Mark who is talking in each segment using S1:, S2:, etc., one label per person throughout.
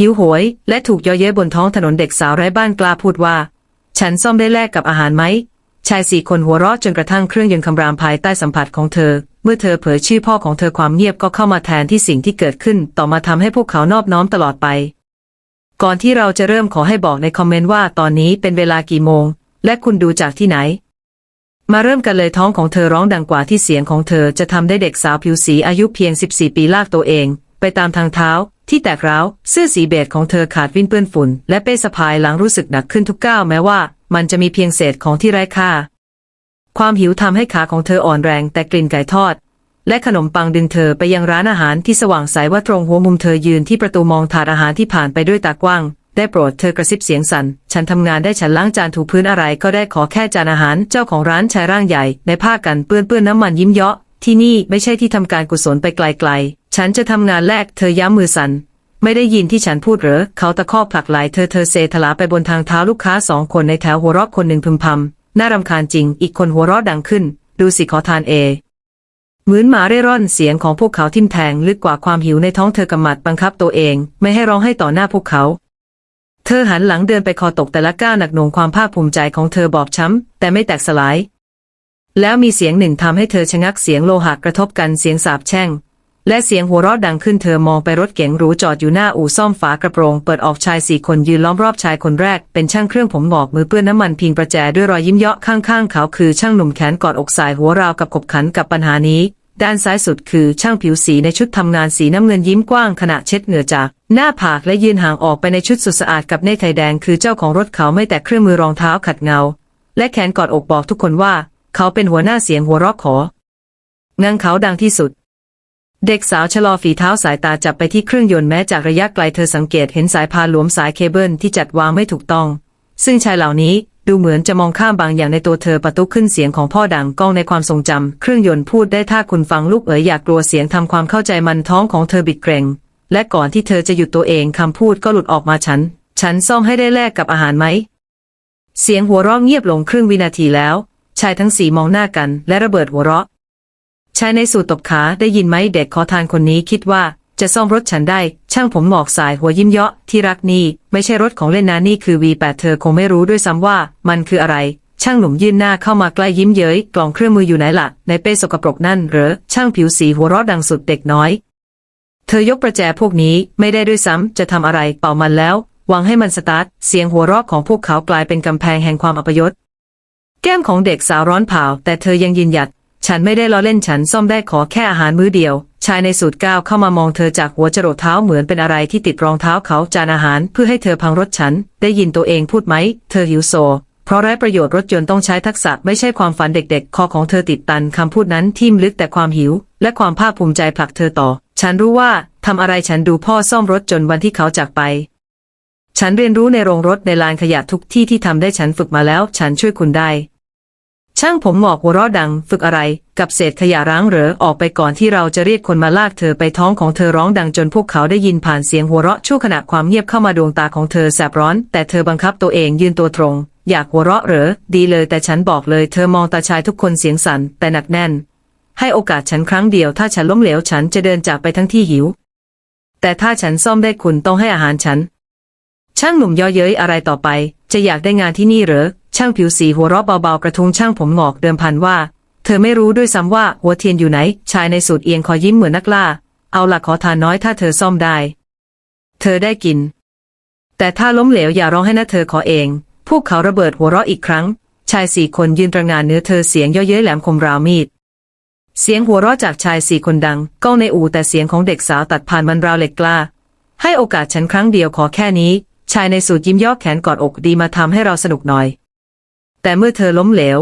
S1: หิวโหย และถูกย่อเย้บนท้องถนนเด็กสาวไร้บ้านกล้าพูดว่า ฉันซ่อมได้แลกกับอาหารไหม ชายสี่คนหัวเราะจนกระทั่งเครื่องยนต์คำรามภายใต้สัมผัสของเธอ เมื่อเธอเผยชื่อพ่อของเธอความเงียบก็เข้ามาแทนที่สิ่งที่เกิดขึ้น ต่อมาทำให้พวกเขานอบน้อมตลอดไป ก่อนที่เราจะเริ่มขอให้บอกในคอมเมนต์ว่าตอนนี้เป็นเวลากี่โมง และคุณดูจากที่ไหนมาเริ่มกันเลยท้องของเธอร้องดังกว่าที่เสียงของเธอจะทำได้เด็กสาวผิวสีอายุเพียง 14 ปีลากตัวเอง ไปตามทางเท้า ที่แตกร้าว เสื้อสีเบจของเธอขาดวิ่นเปื้อนฝุ่น และเป้สะพายหลังรู้สึกหนักขึ้นทุกก้าวแม้ว่า มันจะมีเพียงเศษของที่ไร้ค่า ความหิวทำให้ขาของเธออ่อนแรงแต่กลิ่นไก่ทอด และขนมปังดึงเธอไปยังร้านอาหารที่สว่างใสว่าตรงหัวมุมเธอยืนที่ประตูมองถาดอาหารที่ผ่านไปด้วยตากว้าง ได้โปรดเธอกระซิบเสียงสัน่น ฉันทำงานได้ฉันล้างจานถูพื้นอะไรก็ได้ขอแค่จานอาหาร เจ้าของร้านชายร่างใหญ่ ในผ้ากันเปื้อนเปื้อนน้ำมันยิ้มเยาะที่นี่ไม่ใช่ที่ทำการกุศลไปไกลๆ ฉันจะทำงานแรก เธอย้ำมือสัน่น ไม่ได้ยินที่ฉันพูดเหรอ เขาตะคอกผลักไหลเธอเธอเซทลาไปบนทางเท้าลูกค้าสองคนในแถวหัวเราะคนหนึ่งพึมพำน่ารำคาญจริง อีกคนหัวเราะดังขึ้น ดูสิขอทานเอเหมือนหมาเร่ร่อนเสียงของพวกเขาทิ่มแทงลึกกว่าความหิวในท้องเธอกำหมัดบังคับตัวเอง ไม่ให้ร้องให้ต่อหน้าพวกเขา เธอหันหลังเดินไปคอตกแต่ละก้าวหนักหน่วงความภาคภูมิใจของเธอบอบช้ำ แต่ไม่แตกสลาย แล้วมีเสียงหนึ่งทำให้เธอชะงักเสียงโลหะกระทบกันเสียงสาบแช่ง และเสียงหัวเราะดังขึ้นเธอมองไปรถเก๋งหรูจอดอยู่หน้าอู่ซ่อมฝากระโปรง เปิดออกชายสี่คนยืนล้อมรอบชายคนแรก เป็นช่างเครื่องผมงอกมือเปื้อนน้ำมันพิงประแจด้วยรอยยิ้มเยาะข้างๆเขาคือช่างหนุ่มแขนกอดอกสายหัวราวกับขบขันกับปัญหานี้ ด้านซ้ายสุดคือช่างผิวสีในชุดทำงานสีน้ำเงินยิ้มกว้างขณะเช็ดเหงื่อจากหน้าผากและยืนห่างออกไปในชุดสุดสะอาดกับเนคไทแดงคือเจ้าของรถเขาไม่แตะเครื่องมือรองเท้าขัดเงา และแขนกอดอกบอกทุกคนว่า เขาเป็นหัวหน้าเสียงหัวเราะของังเขาดังที่สุด เด็กสาวชะลอฝีเท้าสายตาจับไปที่เครื่องยนต์แม้จากระยะไกลเธอสังเกตเห็นสายพานหลวมสายเคเบิลที่จัดวางไม่ถูกต้อง ซึ่งชายเหล่านี้ดูเหมือนจะมองข้ามบางอย่างในตัวเธอประตุขึ้นเสียงของพ่อดังก้องในความทรงจำเครื่องยนต์พูดได้ถ้าคุณฟังลูกเอ๋ยอยากกลัวเสียงทำความเข้าใจมันท้องของเธอบิดเกรงและก่อนที่เธอจะหยุดตัวเองคำพูดก็หลุดออกมาฉัน ฉันซ่อมให้ได้แลกกับอาหารไหม เสียงหัวเราะเงียบลงครึ่งวินาทีแล้ว ชายทั้งสี่มองหน้ากัน และระเบิดหัวเราะ ชายในสูตรตบขาได้ยินไหมเด็กขอทานคนนี้คิดว่าจะซ่อมรถฉันได้ ช่างผมหมอกสายหัวยิ้มเยาะที่รักนี่ ไม่ใช่รถของเล่นนะนี่คือ V8 เธอคงไม่รู้ด้วยซ้ำว่า มันคืออะไร ช่างหนุ่มยื่นหน้าเข้ามาใกล้ยิ้มเย้ย กล่องเครื่องมืออยู่ไหนละ่ะ ในเป้สกปรกนั่นเหรอ ช่างผิวสีหัวราะดังสุดเด็กน้อย เธอยกประแจพวกนี้ไม่ได้ด้วยซ้ำจะทำอะไรเป่ามันแล้วหวังให้มันสตาร์ทเสียงหัวราะของพวกเขากลายเป็นกำแพงแห่งความอัปยศ แก้มของเด็กสาวร้อนเผาแต่เธอยังยืนหยัด ฉันไม่ได้ล้อเล่นฉันซ่อมได้ขอแค่อาหารมื้อเดียว ชายในสูตรก้าวเข้ามามองเธอจากหัวจรดเท้าเหมือนเป็นอะไรที่ติดรองเท้าเขาจานอาหารเพื่อให้เธอพังรถฉัน ได้ยินตัวเองพูดไหม เธอหิวโซ เพราะไร้ประโยชน์รถยนต์ต้องใช้ทักษะไม่ใช่ความฝันเด็กๆ คอของเธอติดตันคำพูดนั้นทิ่มลึกแต่ความหิว และความภาคภูมิใจผลักเธอต่อ ฉันรู้ว่าทำอะไรฉันดูพ่อซ่อมรถจนวันที่เขาจากไปฉันเรียนรู้ในโรงรถในลานขยะทุกที่ที่ทำได้ฉันฝึกมาแล้ว ฉันช่วยคุณได้ ช่างผมหมอกหัวเราะดัง ฝึกอะไร กับเศษขยะร้างเหรอออกไปก่อนที่เราจะเรียกคนมาลากเธอไปท้องของเธอร้องดังจนพวกเขาได้ยินผ่านเสียงหัวเราะชั่วขณะความเงียบเข้ามาดวงตาของเธอแสบร้อน แต่เธอบังคับตัวเองยืนตัวตรง อยากหัวเราะเหรอ ดีเลยแต่ฉันบอกเลย เธอมองตาชายทุกคนเสียงสั่นแต่หนักแน่น ให้โอกาสฉันครั้งเดียว ถ้าฉันล้มเหลวฉันจะเดินจากไปทั้งที่หิว แต่ถ้าฉันซ่อมได้คุณต้องให้อาหารฉัน ช่างหนุ่มย่อเย้ยอะไรต่อไป จะอยากได้งานที่นี่เหรอช่างผิวสีหัวเราะเบาๆกระทุ้งช่างผมหงอกเดิมพันว่า เธอไม่รู้ด้วยซ้ำว่าหัวเทียนอยู่ไหน ชายในสูตรเอียงคอยยิ้มเหมือนนักล่า เอาหลักขอทานน้อยถ้าเธอซ่อมได้ เธอได้กิน แต่ถ้าล้มเหลวอย่าร้องให้นะเธอขอเอง พวกเขาระเบิดหัวเราะอีกครั้ง ชายสี่คนยืนตระงานเนื้อเธอเสียงเย่อเย้ยแหลมคมราวมีดเสียงหัวเราะจากชายสี่คนดังก้องในอู่แต่เสียงของเด็กสาวตัดผ่านมันราวเหล็กกล้า ให้โอกาสฉันครั้งเดียวขอแค่นี้ ชายในสูตรยิ้มย่อแขนกอดอกดีมาทำให้เราสนุกหน่อย แต่เมื่อเธอล้มเหลว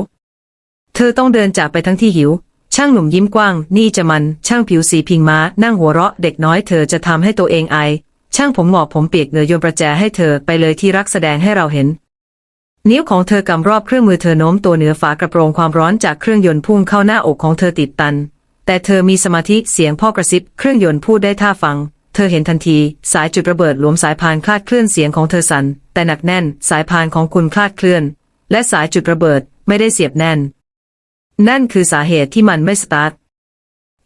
S1: เธอต้องเดินจากไปทั้งที่หิว ช่างหนุ่มยิ้มกว้าง นี่จะมัน ช่างผิวสีพิงม้า นั่งหัวเราะ เด็กน้อยเธอจะทำให้ตัวเองไอ ช่างผมหมอกผมเปียกเหงื่อโยนประแจให้เธอไปเลยที่รักแสดงให้เราเห็น นิ้วของเธอกำรอบเครื่องมือเธอโน้มตัวเหนือฝากระโปรงความร้อนจากเครื่องยนต์พุ่งเข้าหน้าอกของเธอติดตัน แต่เธอมีสมาธิเสียงพ่อกระซิบเครื่องยนต์พูดได้ท่าฟังเธอเห็นทันที สายจุดระเบิดหลวมสายพานคลาดเคลื่อนเสียงของเธอสั่นแต่หนักแน่น สายพานของคุณคลาดเคลื่อน และสายจุดระเบิดไม่ได้เสียบแน่น นั่นคือสาเหตุที่มันไม่สตาร์ท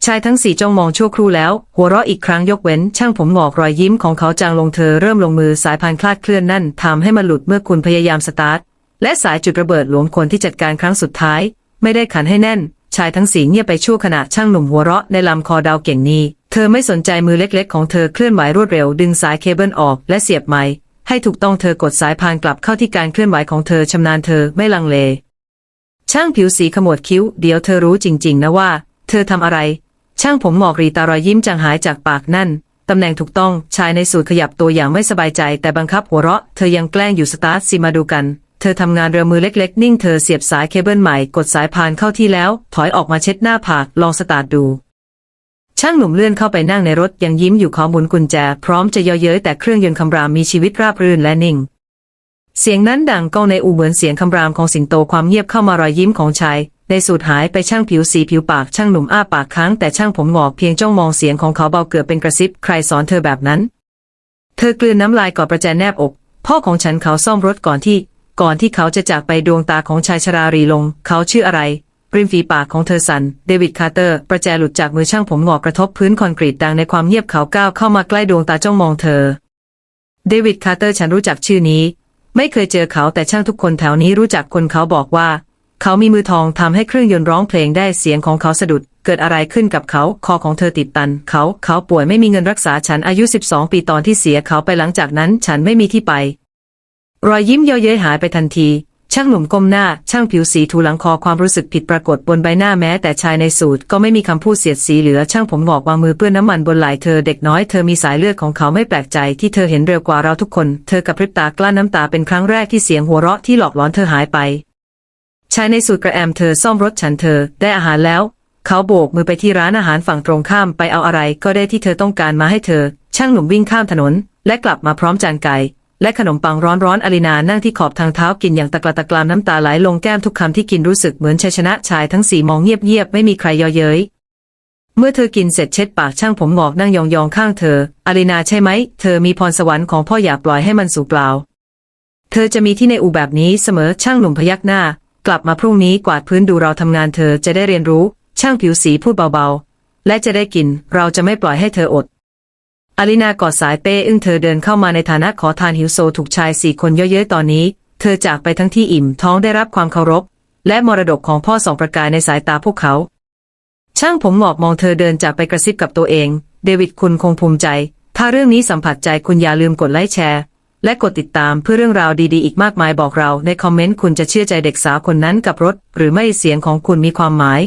S1: ชายทั้งสี่จ้องมองชั่วครู่แล้ว หัวเราะอีกครั้งยกเว้น ช่างผมหงอกรอยยิ้มของเขาจางลงเธอเริ่มลงมือสายพานคลาดเคลื่อนนั่นทำให้มันหลุดเมื่อคุณพยายามสตาร์ทและสายจุดระเบิดหลวมคนที่จัดการครั้งสุดท้าย ไม่ได้ขันให้แน่น ชายทั้งสี่เงียบไปชั่วขณะช่างหนุ่มหัวเราะในลำคอดาวเก่งนี้ เธอไม่สนใจมือเล็กๆ ของเธอเคลื่อนไหวรวดเร็ว ดึงสายเคเบิลออกและเสียบไม้ ให้ถูกต้องเธอกดสายพานกลับเข้าที่การเคลื่อนไหวของเธอชำนาญเธอไม่ลังเล ช่างผิวสีขมวดคิ้ว เดี๋ยวเธอรู้จริง ๆ นะว่า เธอทำอะไร ช่างผมหมอกรีตารอยยิ้มจางหายจากปากนั่นตำแหน่งถูกต้องชายในสูตรขยับตัวอย่างไม่สบายใจ แต่บังคับหัวเราะ เธอยังแกล้งอยู่สตาร์ทสิมาดูกัน เธอทำงานเรือมือเล็ก ๆ นิ่งเธอเสียบสายเคเบิลใหม่ กดสายพานเข้าที่แล้ว ถอยออกมาเช็ดหน้าผากลองสตาร์ทดู ช่างหนุ่มเลื่อนเข้าไปนั่งในรถยังยิ้มอยู่ขอหมุนกุญแจ พร้อมจะเยาะเย้ยแต่เครื่องยนต์คำรามมีชีวิตราบรื่นและนิ่ง เสียงนั้นดังก้องในอูเหมือนเสียงคำรามของสิงโตความเงียบเข้ามารอยยิ้มของชายในสูตรหายไปช่างผิวสีผิวปากช่างหนุ่มอ้าปากค้างแต่ช่างผมหงอกเพียงจ้องมองเสียงของเขาเบาเกือบเป็นกระซิบใครสอนเธอแบบนั้น เธอกลืนน้ำลายกอดประแจแนบอก พ่อของฉันเขาซ่อมรถก่อนที่ ก่อนที่เขาจะจากไปดวงตาของชายชรารีลง เขาชื่ออะไร ริมฝีปากของเธอสัน่นเดวิดคาร์เตอร์ ประแจหลุดจากมือช่างผมหงอกกระทบพื้นคอนกรีตดังในความเงียบเขาก้าวเข้ามาใกล้ดวงตาจ้องมองเธอ เดวิดคาร์เตอร์ฉันรู้จักชื่อนี้ ไม่เคยเจอเขาแต่ช่างทุกคนแถวนี้รู้จักคนเขาบอกว่า เขามีมือทองทำให้เครื่องยนต์ร้องเพลงได้เสียงของเขาสะดุด เกิดอะไรขึ้นกับเขา คอของเธอติดตัน เขา เขาป่วยไม่มีเงินรักษาฉันอายุ 12 ปีตอนที่เสียเขาไปหลังจากนั้น ฉันไม่มีที่ไป รอยยิ้มเย้ยเย้ยหายไปทันที ช่างหนุ่มก้มหน้า ช่างผิวสีถูหลังคอความรู้สึกผิดปรากฏบนใบหน้าแม้ แต่ชายในสูตรก็ไม่มีคำพูดเสียดสีเหลือ ช่างผมหงอกวางมือเปื้อนน้ำมันบนไหล่เธอเด็กน้อยเธอมีสายเลือดของเขาไม่แปลกใจที่เธอเห็นเร็วกว่าเราทุกคน เธอกับพริบตากลั้นน้ำตาเป็นครั้งแรกที่เสียงหัวเราะที่หลอกหลอนเธอหายไป ชายในสูตรกระแอมเธอซ่อมรถฉันเธอได้อาหารแล้ว เขาโบกมือไปที่ร้านอาหารฝั่งตรงข้ามไปเอาอะไรก็ได้ที่เธอต้องการมาให้เธอ ช่างหนุ่มวิ่งข้ามถนน และกลับมาพร้อมจานไก่ และขนมปังร้อนๆอลินานั่งที่ขอบทางเท้ากินอย่างตะกละตะกรามน้ำตาไหลลงแก้มทุกคำที่กินรู้สึกเหมือนชัยชนะชายทั้งสี่มองเงียบๆไม่มีใครยาะเย้ยเมื่อเธอกินเสร็จเช็ดปากช่างผมหงอกนั่งยองๆข้างเธออลินาใช่ไหม เธอมีพรสวรรค์ของพ่ออย่าปล่อยให้มันสูญเปล่า เธอจะมีที่ในอูแบบนี้เสมอช่างหนุ่มพยักหน้า กลับมาพรุ่งนี้กวาดพื้นดูเราทำงานเธอจะได้เรียนรู้ ช่างผิวสีพูดเบาๆ และจะได้กินเราจะไม่ปล่อยให้เธออด อลินากอดสายเป้อึ้งเธอเดินเข้ามาในฐานะขอทานหิวโซถูกชายสี่คนเยอะๆตอนนี้ เธอจากไปทั้งที่อิ่มท้องได้รับความเคารพ และมรดกของพ่อสองประกายในสายตาพวกเขา ช่างผมหงอกมองเธอเดินจากไปกระซิบกับตัวเอง เดวิดคุณคงภูมิใจ ถ้าเรื่องนี้สัมผัสใจคุณอย่าลืมกดไลค์แชร์ และกดติดตามเพื่อเรื่องราวดีๆอีกมากมายบอกเราในคอมเมนต์คุณจะเชื่อใจเด็กสาวคนนั้นกับรถ หรือไม่เสียงของคุณมีความหมาย